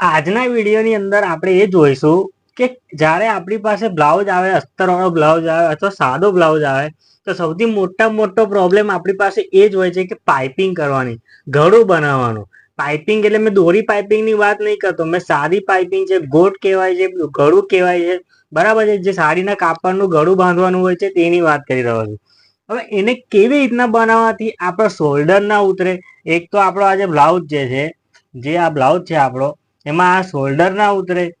આજના વિડીયોની અંદર આપણે એ જોઈશું કે જ્યારે આપણી પાસે બ્લાઉઝ આવે, અસ્તરવાળો બ્લાઉઝ આવે અથવા સાદો બ્લાઉઝ આવે, તો સૌથી મોટા મોટો પ્રોબ્લેમ આપણી પાસે એ જ હોય છે કે પાઇપિંગ કરવાની ઘડું બનાવવાનું. પાઇપિંગ એટલે મેં દોરી પાઇપિંગની વાત નહીં કરતો, મેં સાદી પાઇપિંગ છે, ગોટ કહેવાય છે ઘડું કહેવાય છે, બરાબર છે, જે સાડીના કાપડનું ગળું બાંધવાનું હોય છે, તેની વાત કરી રહ્યો છું. હવે એને કેવી રીતના બનાવવાથી આપણો શોલ્ડર ના ઉતરે? એક તો આપણો આ જે બ્લાઉઝ જે છે, જે આ બ્લાઉઝ છે આપણો એમાં આ શોલ્ડર ના ઉતરે.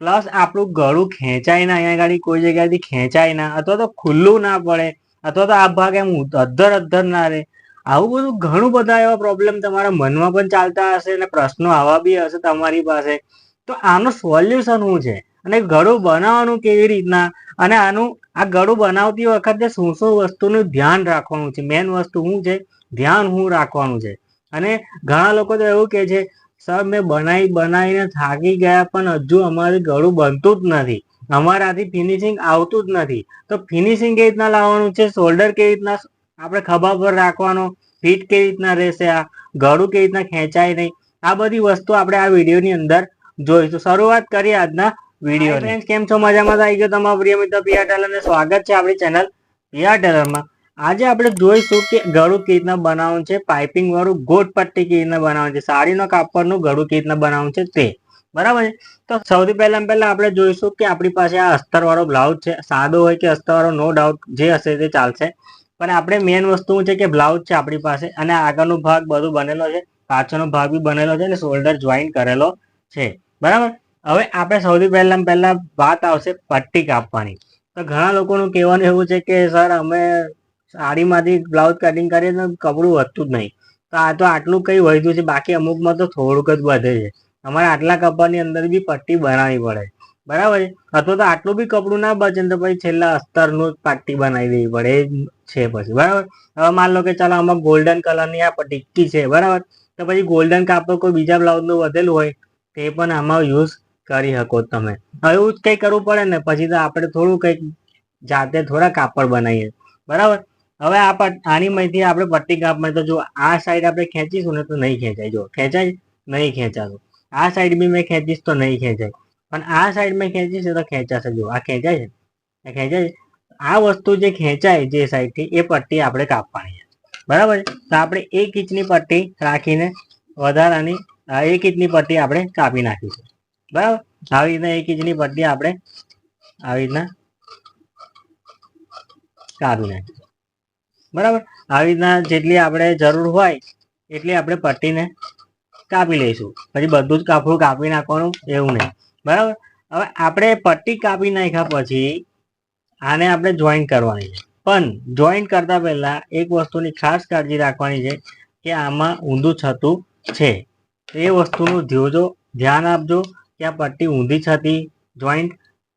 પ્લસ આપણું ગળું ખેંચાય ના, અહીંયા ગાડી કોઈ જગ્યાએથી ખેંચાય ના, અથવા તો ખુલ્લું ના પડે, અથવા તો આ ભાગ એમ અધ્ધર અધ્ધર ના રહે. આવું બધું ઘણું બધા એવા પ્રોબ્લેમ તમારા મનમાં પણ ચાલતા હશે અને પ્રશ્નો આવા બી હશે તમારી પાસે. તો આનું સોલ્યુશન શું છે? અને ગળું બનાવવાનું કેવી રીતના? અને આનું, આ ગળું બનાવતી વખતે શું શું વસ્તુનું ધ્યાન રાખવાનું છે? મેન વસ્તુ શું છે? ધ્યાન શું રાખવાનું છે. અને ઘણા લોકો તો એવું કે છે સર મેં બનાવી બનાવીને થાકી ગયા, પણ હજુ અમારું ગળું બનતું જ નથી. અમારાથી ફિનિશિંગ આવતું જ નથી. તો ફિનિશિંગ કેવી રીતના લાવવાનું છે? શોલ્ડર કેવી રીતના આપણે ખભા પર રાખવાનો? ફીટ કેવી રીતના રહેશે આ? ગળું કેવી રીતના ખેંચાય નહીં? આ બધી વસ્તુ આપણે આ વિડીયોની અંદર જોઈશું. શરૂઆત કરીએ આજના વીડિયો કેમ છો? મજામાં આવી ગયો તમારા પ્રિય મિત્ર પિયા ટેલર સ્વાગત છે આપણી ચેનલ પિયા ટેલરમાં. આજે આપણે જોઈશું કે ગળું કેવી રીતના બનાવવાનું છે પાઇપિંગ વાળું ગોટ પટ્ટી કેવી રીતના બનાવવાનું છે, સાડીનો કાપડનું ગળું કેવી રીતના બનાવવાનું છે તે. બરાબર છે? તો સૌથી પહેલા પહેલા આપણે જોઈશું કે આપણી પાસે આ અસ્તર વાળો બ્લાઉઝ છે. સાદો હોય કે અસ્તર વાળો નો ડાઉટ જે હશે તે ચાલશે. પણ આપણે મેઇન વસ્તુ છે કે બ્લાઉઝ છે આપણી પાસે અને આગળનો ભાગ બધું બનેલો છે. પાછળનો ભાગ બી બનેલો છે અને શોલ્ડર જોઈન કરેલો છે. બરાબર? હવે આપણે સૌથી પહેલા પહેલા વાત આવશે પટ્ટી કાપવાની. તો ઘણા લોકોનું કહેવાનું એવું છે કે, સર, અમે સાડીમાંથી બ્લાઉઝ કટિંગ કરીએ તો કપડું વધતું જ નહીં. તો આ તો આટલું કંઈ વધ્યું છે, બાકી અમુકમાં તો થોડુંક જ વધે છે. અમારે આટલા કપડાની અંદર બી પટ્ટી બનાવવી પડે. બરાબર અથવા તો આટલું બી કપડું ના બચે તો પછી છેલ્લા અસ્તરનું પટ્ટી બનાવી દેવી પડે. એ છે પછી. બરાબર? હવે માન લો કે ચાલો આમાં ગોલ્ડન કલરની આ ટિક્કી છે, બરાબર? તો પછી ગોલ્ડન કાપડ કોઈ બીજા બ્લાઉઝનું વધેલું હોય, તે પણ આમાં યુઝ કરી શકો તમે. હવે એવું જ કંઈ કરવું પડે ને, પછી તો આપણે થોડું કંઈક જાતે થોડા કાપડ બનાવીએ. બરાબર? હવે આ આની માંથી આપણે પટ્ટી કાપમાં તો જો આ સાઈડ આપણે ખેંચીશું ને તો નહીં ખેંચાય. જો ખેંચાય, નહીં ખેંચાતું. આ સાઈડ બી મેં ખેંચીશ તો નહીં ખેંચાય. પણ આ સાઈડ મેં ખેંચીશ તો ખેંચાશે. જો આ ખેંચાય છે ખેંચાય આ વસ્તુ જે ખેંચાય જે સાઈડથી એ પટ્ટી આપણે કાપવાની છે. બરાબર તો આપણે એક ઇંચની પટ્ટી રાખીને વધારાની એક ઇંચની પટ્ટી આપણે કાપી નાખીશું. બરાબર? આવી રીતના એક ઇંચની પટ્ટી આપણે આવી રીતના કાપી નાખીશું. બરાબર? આવી રીતના જેટલી આપણે જરૂર હોય, એટલી આપણે પટ્ટીને કાપી લઈશું. પછી બધું જ કાપડું કાપી નાખવાનું, એવું નહીં. બરાબર? હવે આપણે પટ્ટી કાપી નાખ્યા પછી, આને આપણે જોઈન કરવાની છે. પણ જોઈન કરતા પહેલા એક વસ્તુની ખાસ કાળજી રાખવાની છે કે આમાં ઊંધું છતું છે. એ વસ્તુનું જોજો ધ્યાન આપજો કે આ પટ્ટી ઊંધી છતી જોઈન્ટ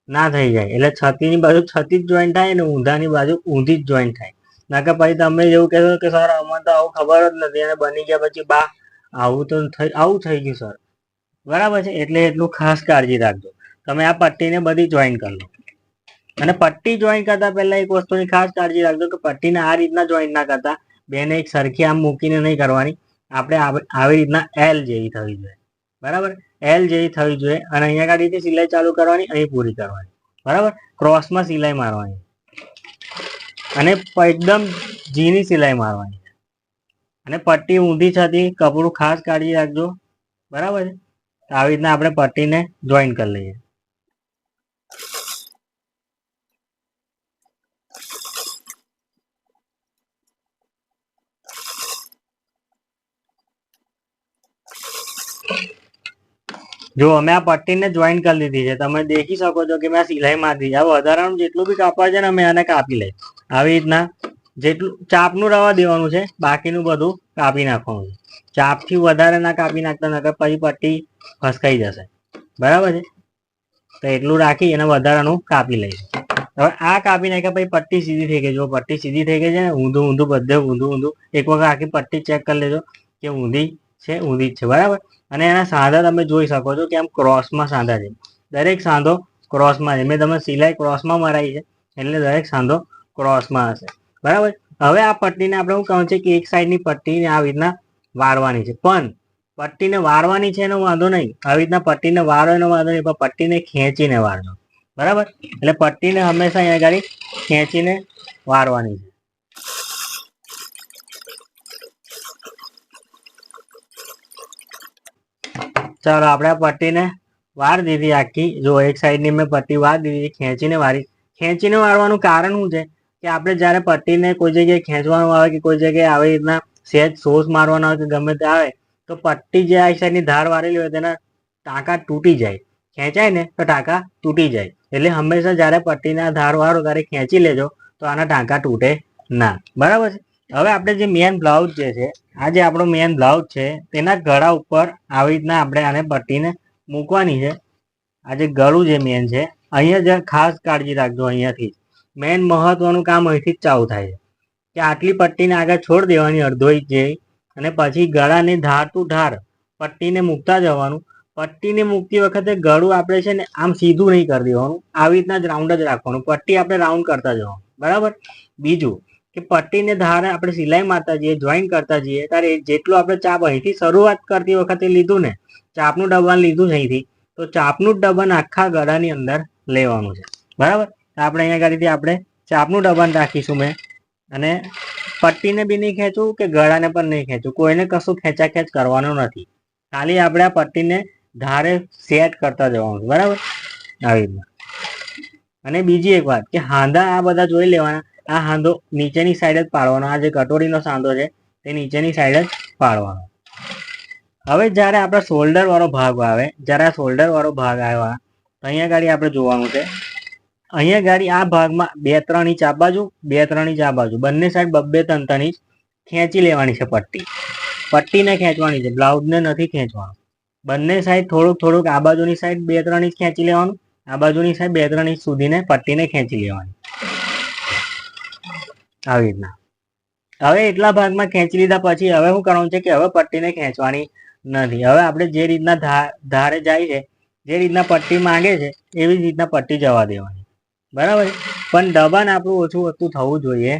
ના થઈ જાય. એટલે છતીની બાજુ છતી જ જોઈન્ટ થાય અને ઊંધાની બાજુ ઊંધી જ જોઈન્ટ થાય. ના કે પછી તમે એવું કહેશો કે સર અમને તો આવું ખબર જ નથી અને બની ગયા પછી બા, આવું તો આવું થઈ ગયું, સર. બરાબર છે? એટલે એટલું ખાસ કાળજી રાખજો. તમે આ પટ્ટીને બધી જોઈન કરી લો. અને પટ્ટી જોઈન કરતા પહેલા એક વસ્તુની ખાસ કાળજી રાખજો કે પટ્ટીને આ રીતના જોઈન ના કરતા. બેને એક સરખી આમ મૂકીને નહીં કરવાની. આપણે આવી રીતના એલ જેવી થવી જોઈએ. બરાબર? એલ જેવી થવી જોઈએ અને અહીંયા ગાડીથી સિલાઈ ચાલુ કરવાની, અહીં પૂરી કરવાની. બરાબર? ક્રોસમાં સિલાઈ મારવાની. અને એકદમ ઝીણી સિલાઈ મારવાની. અને પટ્ટી ઊંધી છતી કપડું ખાસ કાઢી રાખજો. બરાબર છે? આવી રીતના આપણે પટ્ટીને જોઈન કરી લઈએ. જો અમે આ પટ્ટીને જોઈન કરી લીધી છે, તમે દેખી શકો છો કે મેં સિલાઈ મારી આ વધારાનું જેટલું બી કાપવા છે ને, અમે આને કાપી લઈ આવી રીતના જેટલું ચાપનું રવા દેવાનું છે, બાકીનું બધું કાપી નાખવાનું છે. ચાપથી વધારે ના કાપી નાખતા નકર પછી પટ્ટી ફસકાઈ જશે. બરાબર છે? તો એટલું રાખી એને વધારાનું કાપી લઈશું. હવે આ કાપી નાખ્યા પછી પટ્ટી સીધી થઈ ગઈ. જો પટ્ટી સીધી થઈ ગઈ છે ને, ઊંધું ઊંધું બધે ઊંધું ઊંધું, એક વખત આખી પટ્ટી ચેક કરી લેજો કે ઊંધી છે, ઊંધી જ છે. બરાબર? અને એના સાંધા તમે જોઈ શકો છો કે આમ ક્રોસમાં સાંધા છે. દરેક સાંધો ક્રોસમાં છે. મેં તમે સિલાઈ ક્રોસમાં મરાઈ છે. એટલે દરેક સાંધો ક્રોસમાં હશે. બરાબર? હવે આ પટ્ટીને આપણે શું કહું છે કે એક સાઈડની પટ્ટીને આવી રીતના વાળવાની છે. પણ પટ્ટીને વારવાની છે એનો વાંધો નહીં. આવી રીતના પટ્ટીને વારો એનો વાંધો નહીં, પણ પટ્ટીને ખેંચીને વારજો બરાબર? એટલે પટ્ટીને હંમેશા અહીંયા ગાડી ખેંચીને વારવાની છે. ચાલો, આપણે આ પટ્ટીને વાર દીધી આખી. જો એક સાઈડની મેં પટ્ટી વાર દીધી, ખેંચીને વારી ખેંચીને વારવાનું કારણ શું છે? કે આપણે જ્યારે પટ્ટીને કોઈ જગ્યાએ ખેંચવાનું આવે કે કોઈ જગ્યાએ આવી રીતના સહેજ સોસ મારવાનો આવે કે ગમે તે આવે, તો પટ્ટી જે આ સાઈડની ધાર વારેલી હોય તેના ટાંકા તૂટી જાય. ખેંચાય ને તો ટાંકા તૂટી જાય. એટલે હંમેશા જ્યારે પટ્ટીના ધાર વારો ત્યારે ખેંચી લેજો તો આના ટાંકા તૂટે ના. બરાબર છે? હવે આપણે જે મેન બ્લાઉઝ જે છે, આ જે આપણો મેન બ્લાઉઝ છે, તેના ગળા ઉપર આવી રીતના આપણે આને પટ્ટીને મૂકવાની છે. આ જે ગળું જે મેન છે, અહીંયા જ ખાસ કાળજી રાખજો અહીંયાથી. મેન મહત્વનું કામ અહીંથી જ ચાલુ થાય છે. કે આટલી પટ્ટીને આગળ છોડ દેવાની અડધો ઇંચ અને પછી ગળાને ધાર ટુ ધાર પટ્ટીને મૂકતા જવાનું. પટ્ટીને મૂકતી વખતે ગળું આપણે છે ને આમ સીધું નહીં કરી દેવાનું. આવી રીતના જ રાઉન્ડ જ રાખવાનું. પટ્ટી આપણે રાઉન્ડ કરતા જવાનું. બરાબર? બીજું કે પટ્ટીને ધારે આપણે સિલાઈ મારતા જઈએ જોઈન કરતા જઈએ. ત્યારે જેટલું આપણે ચાપ અહીંથી શરૂઆત કરતી વખતે લીધું ને, ચાપનું ડબ્બાન લીધું છે અહીંથી, તો ચાપનું જ ડબ્બાન આખા ગળાની અંદર લેવાનું છે. બરાબર? આપણે અહીંયા આગળથી આપણે ચાપનું દબાણ રાખીશું મેં. અને પટ્ટીને બી નહીં ખેંચું કે ગળાને પણ નહીં ખેંચું. કોઈને કશું ખેંચાખેંચ કરવાનું નથી. ખાલી આપણે આ પટ્ટીને ધારે સેટ કરતા જવાનું. બરાબર? આવી રીતના. અને બીજી એક વાત કે હાંધા આ બધા જોઈ લેવાના. આ હાંધો નીચેની સાઈડ જ પાડવાનો. આ જે કટોરીનો સાંધો છે, તે નીચેની સાઈડ જ પાડવાનો. હવે જ્યારે આપણા શોલ્ડર વાળો ભાગ આવે, જ્યારે આ શોલ્ડર વાળો ભાગ આવ્યા અહીંયા ગાડી આપણે જોવાનું છે અહીંયા ગાડી આ ભાગમાં બે ત્રણ ઇંચ આ બાજુ, બે ત્રણ ઇંચ આ બાજુ. બંને સાઈડ બબ્બે ત્રણ ત્રણ ઇંચ ખેંચી લેવાની છે પટ્ટી. પટ્ટીને ખેંચવાની છે બ્લાઉઝને નથી ખેંચવાનું. બંને સાઈડ થોડુંક થોડુંક આ બાજુની સાઈડ બે ત્રણ ઇંચ ખેંચી લેવાનું, આ બાજુની સાઈડ બે ત્રણ ઇંચ સુધીને પટ્ટીને ખેંચી લેવાની. આવી રીતના. હવે એટલા ભાગમાં ખેંચી લીધા પછી હવે શું કરવાનું છે કે હવે પટ્ટીને ખેંચવાની નથી. હવે આપણે જે રીતના ધારે જાય છે, જે રીતના પટ્ટી માંગે છે, એવી જ રીતના પટ્ટી જવા દેવાની. બરાબર. પણ દબાણ આપણું ઓછું વધતું થવું જોઈએ.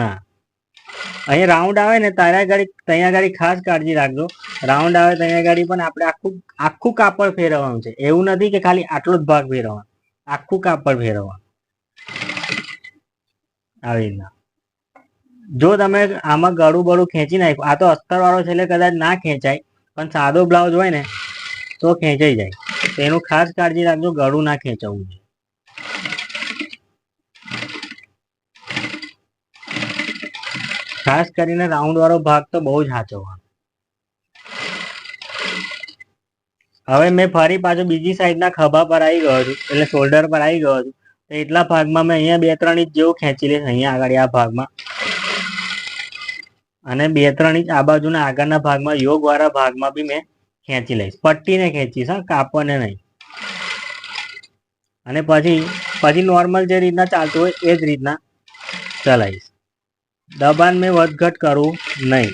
ના. અહીંયા રાઉન્ડ આવે ને તારા ગાડી ત્યાં ગાડી ખાસ કાળજી રાખજો. રાઉન્ડ આવે ત્યાં ગાડી પણ આપણે આખું આખું કાપડ ફેરવવાનું છે. એવું નથી કે ખાલી આટલો જ ભાગ ફેરવવાનો. આખું કાપડ ફેરવવાનું. આવી રીતના. જો તમે આમાં ગળું બળું ખેંચી નાખ્યું, આ તો અસ્તર વાળો છે એટલે કદાચ ના ખેંચાય, પણ સાદો બ્લાઉઝ હોય ને, તો ખેંચાઈ જાય. તો એનું ખાસ કાળજી રાખજો, ગળું ના ખેંચવું જોઈએ ખાસ કરીને રાઉન્ડ વાળો ભાગ તો બહુ જ સાચવવાનો હવે મેં ફરી પાછો બીજી સાઈડના ખભા પર આવી ગયો છું, એટલે શોલ્ડર પર આવી ગયો છું. એટલા ભાગમાં મેં અહીંયા બે ત્રણ ઇંચ જેવું ખેંચી લઈશ, અહીંયા આગળ આ ભાગમાં. અને બે ત્રણ ઇંચ આ બાજુના આગળના ભાગમાં યોગ વાળા ભાગમાં બી મેં ખેંચી લઈશ. પટ્ટીને ખેંચીશ, હા કાપડને નહીં. અને પછી પછી નોર્મલ જે રીતના ચાલતું હોય એ જ રીતના ચલાવીશ. દબાણ મેં વધઘટ કરું નહીં.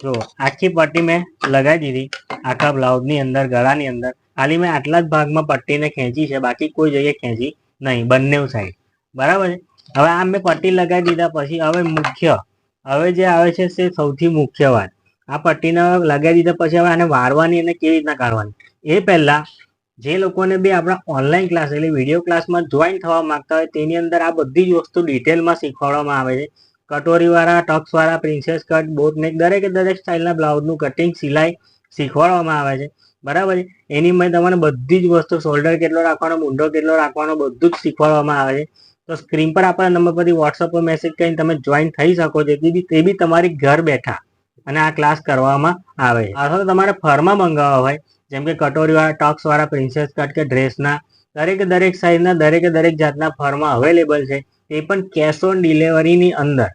જો, આખી પટ્ટી મેં લગાવી દીધી, આખા બ્લાઉઝની અંદર, ગળાની અંદર. ખાલી મેં આટલા જ ભાગમાં પટ્ટીને ખેંચી છે, બાકી કોઈ જગ્યાએ ખેંચી નહીં બંને સાઈડ બરાબર છે? હવે આમ મેં પટ્ટી લગાવી દીધા પછી હવે મુખ્ય, હવે જે આવે છે તે સૌથી મુખ્ય વાત. આ પટ્ટીને લગાવી દીધા પછી હવે આને વારવાની અને કેવી રીતના કાઢવાની? એ પહેલા જે લોકોને બે આપણા ઓનલાઈન ક્લાસ એટલે વીડિયો ક્લાસમાં જોઈન થવા માંગતા હોય તેની અંદર આ બધી જ વસ્તુ ડિટેલમાં શીખવાડવામાં આવે છે. કટોરીવાળા, ટક્સવાળા પ્રિન્સેસ કટ બોટનેક દરેકે દરેક સ્ટાઇલના બ્લાઉઝનું કટિંગ સિલાઈ શીખવાડવામાં આવે છે. બરાબર છે? એની મેં તમને બધી જ વસ્તુ શોલ્ડર કેટલો રાખવાનો, મુંડો કેટલો રાખવાનો બધું જ શીખવાડવામાં આવે છે. તો સ્ક્રીન પર આપણા નંબર પરથી વોટ્સઅપ પર મેસેજ કરીને તમે જોઈન થઈ શકો છો. તે બી તે બી તમારી ઘર બેઠા અને આ ક્લાસ કરવામાં આવે છે. અથવા તમારે ફરમાં મંગાવવા હોય જેમ કે કટોરીવાળા ટક્સવાળા પ્રિન્સેસ કટ કે ડ્રેસના દરેકે દરેક સાઇઝના દરેકે દરેક જાતના ફરમાં અવેલેબલ છે. એ પણ કેશ ઓન ડિલિવરીની અંદર.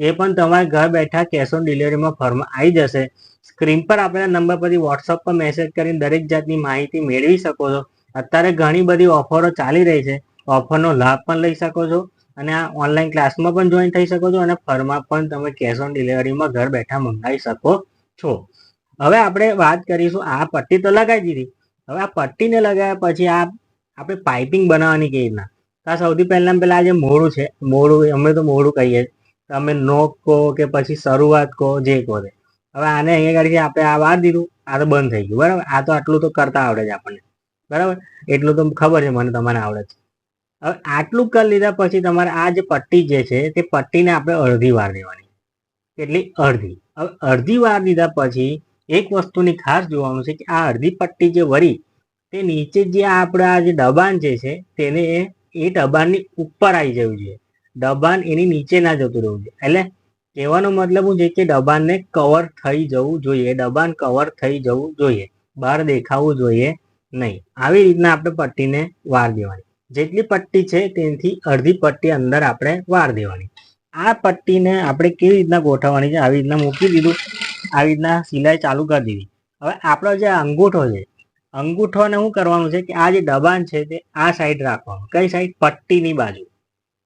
એ પણ તમારે ઘર બેઠા કેશ ઓન ડિલિવરીમાં ફરમાં આવી જશે. સ્ક્રીન પર આપેલા નંબર પરથી વોટ્સઅપ પર મેસેજ કરીને દરેક જાતની માહિતી મેળવી શકો છો. અત્યારે ઘણી બધી ઓફરો ચાલી રહી છે. ઓફરનો લાભ પણ લઈ શકો છો અને આ ઓનલાઈન ક્લાસમાં પણ જોઈન થઈ શકો છો અને ફરમાં પણ તમે કેશ ઓન ડિલિવરીમાં ઘર બેઠા મંગાવી શકો છો. હવે આપણે વાત કરીશું, આ પટ્ટી તો લગાવી દીધી. હવે આ પટ્ટીને લગાવ્યા પછી આ આપણે પાઇપિંગ બનાવવાની કેવી રીતના? તો સૌથી પહેલાં પહેલાં આ જે મોડું છે મોડું અમે તો મોડું કહીએ. તમે નોક કહો કે પછી શરૂઆત કહો, જે કહો તે. હવે આને અહીંયા ગાડી આપણે આ વાર દીધું, આ તો બંધ થઈ ગયું, બરાબર? આ તો આટલું તો કરતા આવડે છે આપણને, બરાબર? એટલું તો ખબર છે, મને તમને આવડે છે. હવે આટલું કરી લીધા પછી તમારે આ જે પટ્ટી જે છે, તે પટ્ટીને આપણે અડધી વાર દેવાની. કેટલી? અડધી. હવે અડધી વાર દીધા પછી એક વસ્તુની ખાસ જોવાનું છે કે આ અડધી પટ્ટી જે વરી, તે નીચે જે આપણા જે દબાણ જે છે, તેને એ દબાણની ઉપર આવી જવું જોઈએ. દબાણ એની નીચે ના જતું રહેવું જોઈએ. એટલે કહેવાનો મતલબ હું છે કે દબાણને કવર થઈ જવું જોઈએ. દબાણ કવર થઈ જવું જોઈએ. બહાર દેખાવું જોઈએ નહીં. આવી રીતના આપણે પટ્ટીને વાર દેવાની. જેટલી પટ્ટી છે તેથી અડધી પટ્ટી અંદર આપણે વાર દેવાની. આ પટ્ટીને આપણે કેવી રીતના ગોઠવવાની છે? આવી રીતના મૂકી દીધું. આવી રીતના સિલાઈ ચાલુ કરી દીધી. હવે આપણો જે અંગૂઠો છે, અંગૂઠોને શું કરવાનું છે કે આ જે દબાણ છે તે આ સાઈડ રાખવાનું. કઈ સાઈડ પટ્ટીની બાજુ.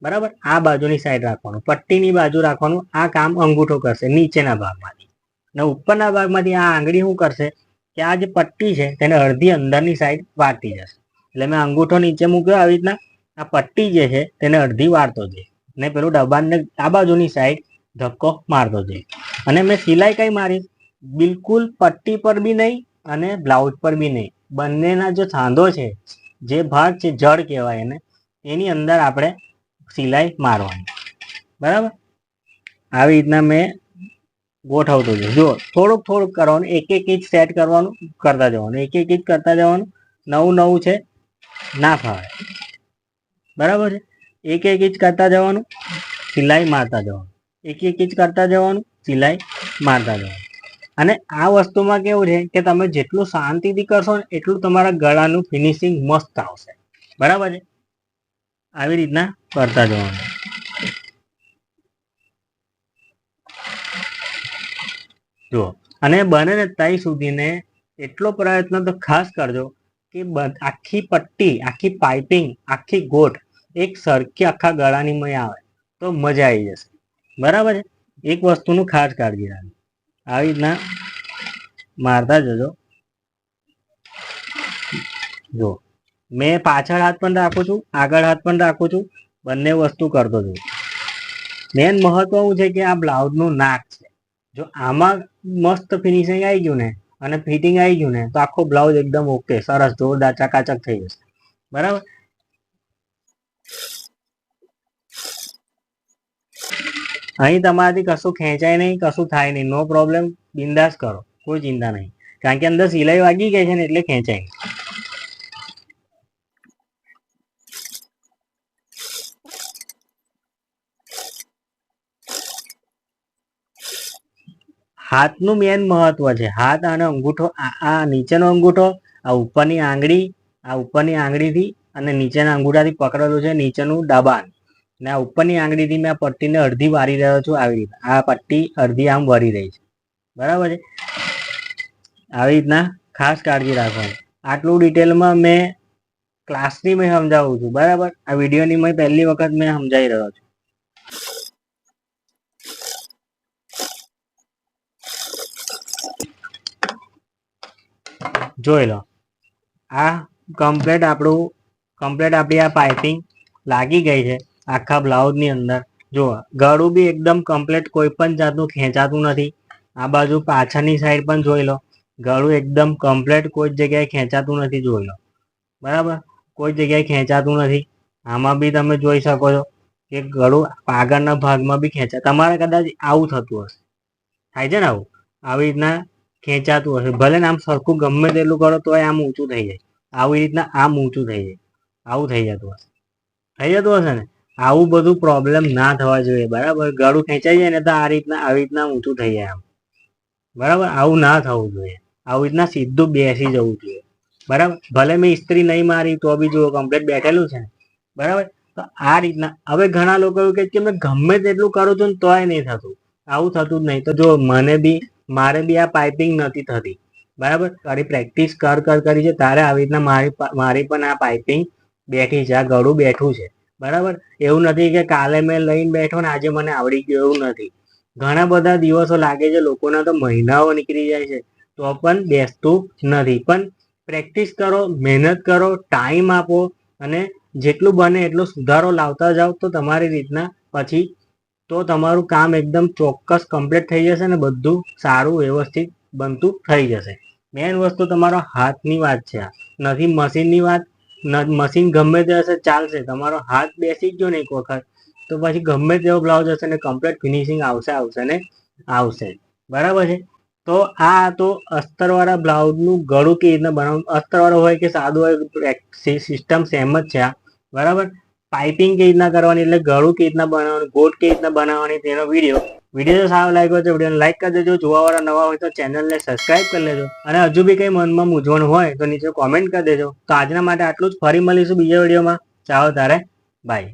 બરાબર? આ બાજુની સાઈડ રાખવાનું. પટ્ટીની બાજુ રાખવાનું. આ કામ અંગૂઠો કરશે નીચેના ભાગમાંથી. અને ઉપરના ભાગમાંથી આ આંગળી શું કરશે કે આ જે પટ્ટી છે તેને અડધી અંદરની સાઈડ વાટી જશે. એટલે મેં અંગૂઠો નીચે મૂક્યો આવી રીતના. આ પટ્ટી જે છે તેને અડધી વાળતો જઈએ ને પેલું દબાણને આ બાજુની સાઈડ ધક્કો મારતો જઈએ અને મેં સિલાઈ કઈ મારી. બિલકુલ પટ્ટી પર બી નહીં અને બ્લાઉઝ પર બી નહીં. બંનેના જો સાંધો છે, જે ભાગ છે, જડ કહેવાય એને, એની અંદર આપણે સિલાઈ મારવાની. બરાબર? આવી રીતના મેં ગોઠવતો જઈશ જો થોડુંક થોડુંક કરવાનું, એક એક ઇંચ સેટ કરવાનું, કરતા જવાનું. એક એક ઇંચ કરતા જવાનું. નવું નવું છે, ના ફાવે. બરાબર છે? એક એક ઇંચ કરતા જવાનું, સિલાઈ મારતા જવાનું. એક એક ઇંચ કરતા જવાનું, સિલાઈ મારતા જવાનું. અને આ વસ્તુમાં કેવું છે કે તમે જેટલું શાંતિથી કરશો ને એટલું તમારા ગળાનું ફિનિશિંગ મસ્ત આવશે. બરાબર છે? આવી રીતના કરતા જવાનું. જુઓ, અને બને ને ત્યાં સુધીને એટલો પ્રયત્ન તો ખાસ કરજો કે આખી પટ્ટી, આખી પાઇપિંગ આખી ગોઠ એક સરખી આખા ગળાની મય આવે તો મજા આવી જશે. બરાબર એક વસ્તુનું ખાસ કાળજી રાખજો. આવી રીતના મારતા જજો. જો મેં પાછળ હાથ પણ રાખું છું, આગળ હાથ પણ રાખું છું, બંને વસ્તુ કરતો છું મેન મહત્વ એવું છે કે આ બ્લાઉઝનું નાક છે. જો આમાં મસ્ત ફિનિશિંગ આવી ગયું ને, અને ફિટિંગ આવી ગયું ને, તો આખો બ્લાઉઝ એકદમ ઓકે, સરસ, જોરદાર, ચકાચક થઈ જશે. બરાબર? અહીં તમારાથી કશું ખેંચાય નહીં, કશું થાય નહીં. નો પ્રોબ્લેમ બિંદાસ કરો. કોઈ ચિંતા નહીં. કારણ કે અંદર સિલાઈ વાગી ગઈ છે ને એટલે ખેંચાય હાથનું મેન મહત્વ છે. હાથ અને અંગૂઠો, આ આ નીચેનો અંગૂઠો, આ ઉપરની આંગળી, આ ઉપરની આંગળીથી અને નીચેના અંગૂઠાથી પકડેલું છે નીચેનું દબાણ. ને આ ઉપરની આંગળીથી મેં આ પટ્ટીને અડધી વારી રહ્યો છું આવી રીતે. આ પટ્ટી અડધી આમ વરી રહી છે. બરાબર છે? આવી રીતના ખાસ કાળજી રાખવાની. આટલું ડિટેલમાં મેં ક્લાસની મેં સમજાવું છું. બરાબર? આ વિડીયોની મેં પહેલી વખત મેં સમજાવી રહ્યો છું. જોઈ લો. આ કમ્પ્લેટ આપણું કમ્પ્લેટ આપણી આ પાઇપિંગ લાગી ગઈ છે. આખા બ્લાઉઝની અંદર. જો, ગળું બી એકદમ કમ્પ્લેટ કોઈ પણ જાતનું ખેંચાતું નથી. આ બાજુ પાછળની સાઈડ પણ જોઈ લો. ગળું એકદમ કમ્પ્લેટ કોઈ જગ્યાએ ખેંચાતું નથી, જોઈ લો. બરાબર? કોઈ જગ્યાએ ખેંચાતું નથી. આમાં બી તમે જોઈ શકો છો કે ગળું આગળના ભાગમાં બી ખેંચા, તમારે કદાચ આવું થતું હશે. થાય છે ને આવું? આવી રીતના ખેંચાતું હશે. ભલે ને આમ સરખું ગમે તેટલું કરો તોય આમ ઊંચું થઈ જાય. આવી રીતના આમ ઊંચું થઈ જાય. આવું થઈ જતું હશે. થઈ જતું હશે ને? આવું બધું પ્રોબ્લેમ ના થવા જોઈએ, બરાબર? ગળું ખેંચાઈ જાય ને તો આ રીતના આવી રીતના ઊંચું થઈ જાય બરાબર? આવું ના થવું જોઈએ. આવી રીતના સીધું બેસી જવું જોઈએ. બરાબર? ભલે મેં ઇસ્ત્રી નહીં મારી, તો બી જુઓ કમ્પ્લીટ બેઠેલું છે બરાબર? તો આ રીતના. હવે ઘણા લોકો એવું કે મેં ગમે તેટલું કરું છું તોય નહીં થતું. આવું થતું જ નહીં. તો જો મને બી, મારે બી આ પાઇપિંગ નથી થતી. બરાબર? તારી પ્રેક્ટિસ કર કર, કરી છે. તારે આવી રીતના મારી મારી પણ આ પાઇપિંગ બેઠી છે, આ ગળું બેઠું છે. બરાબર? એવું નથી કે કાલે મેં લઈને બેઠો ને આજે મને આવડી ગયું એવું નથી. ઘણા બધા દિવસો લાગે છે, લોકોના તો મહિનાઓ નીકળી જાય છે. તો પણ બેસતું નથી. પણ પ્રેક્ટિસ કરો, મહેનત કરો, ટાઈમ આપો અને જેટલું બને એટલો સુધારો લાવતા જાઓ તો તમારી રીતના પછી તો તમારું કામ એકદમ ચોક્કસ કમ્પ્લીટ થઈ જશે ને બધું સારું વ્યવસ્થિત બનતું થઈ જશે. મેઇન વસ્તુ તમારો હાથની વાત છે આ. નથી, મશીનની વાત મશીન ગમે તે હશે, ચાલશે. તમારો હાથ બેસી જ ગયો ને એક વખત, તો પછી ગમે તેવો બ્લાઉઝ હશે ને કમ્પ્લીટ ફિનિશિંગ આવશે આવશે ને આવશે. બરાબર છે? તો આ તો અસ્તરવાળા બ્લાઉઝનું ગળું કેવી રીતના બનાવવું અસ્તરવાળો હોય કે સાદું હોય સિસ્ટમ સેમ જ છે આ. બરાબર? પાઇપિંગ કેવી રીતના કરવાની? એટલે ગળું કેવી રીતના બનાવવાનું? ગોટ કેવી રીતના બનાવવાની? તેનો વીડિયો વીડિયો સારો લાગ્યો તો વિડીયોને લાઈક કરી દેજો. જોવાવાળા નવા હોય તો ચેનલને સબસ્ક્રાઇબ કરી લેજો. અને હજુ બી કંઈ મનમાં મૂંઝવણ હોય તો નીચે કોમેન્ટ કરી દેજો. તો આજના માટે આટલું જ. ફરી મળીશું બીજા વિડીયોમાં. ચાલો તારે. બાય